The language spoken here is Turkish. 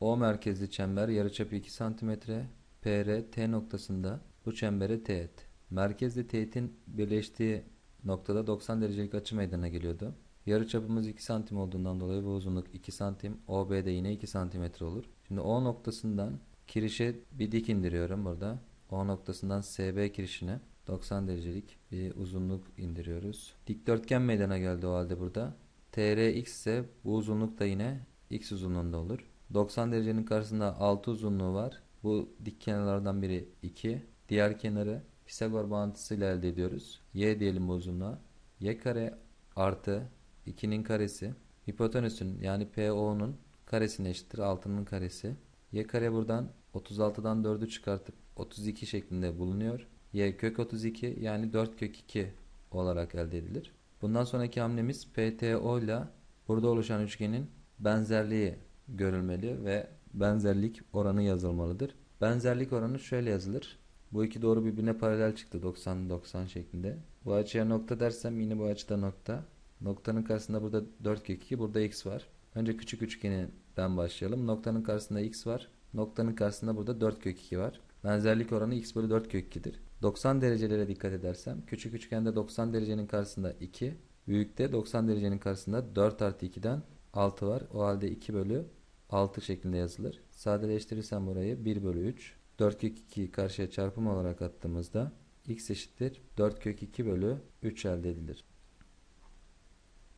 O merkezli çember yarıçapı 2 cm. PR T noktasında bu çembere teğet. Merkezli teğetin birleştiği noktada 90 derecelik açı meydana geliyordu. Yarıçapımız 2 santim olduğundan dolayı bu uzunluk 2 santim. OB de yine 2 santimetre olur. Şimdi O noktasından kirişe bir dik indiriyorum burada. O noktasından SB kirişine 90 derecelik bir uzunluk indiriyoruz. Dikdörtgen meydana geldi o halde burada. TRX ise bu uzunluk da yine X uzunluğunda olur. 90 derecenin karşısında 6 uzunluğu var. Bu dik kenarlardan biri 2. Diğer kenarı Pisagor bağıntısıyla elde ediyoruz. Y diyelim bu uzunluğa. Y kare artı 2'nin karesi. Hipotenüsün yani PO'nun karesine eşittir. 6'nın karesi. Y kare buradan 36'dan 4'ü çıkartıp 32 şeklinde bulunuyor. Y kök 32 yani 4 kök 2 olarak elde edilir. Bundan sonraki hamlemiz PTO ile burada oluşan üçgenin benzerliği görülmeli ve benzerlik oranı yazılmalıdır. Benzerlik oranı şöyle yazılır. Bu iki doğru birbirine paralel çıktı 90-90 şeklinde. Bu açıya nokta dersem yine bu açıda nokta. Noktanın karşısında burada 4 kök 2 burada x var. Önce küçük üçgeninden başlayalım. Noktanın karşısında x var. Noktanın karşısında burada 4 kök 2 var. Benzerlik oranı x bölü 4 kök 2'dir. 90 derecelere dikkat edersem küçük üçgende 90 derecenin karşısında 2. Büyükte 90 derecenin karşısında 4 artı 2'den 6 var. O halde 2 bölü 6 şeklinde yazılır. Sadeleştirirsem burayı 1 bölü 3. 4 kök 2'yi karşıya çarpım olarak attığımızda x eşittir 4 kök 2 bölü 3 elde edilir.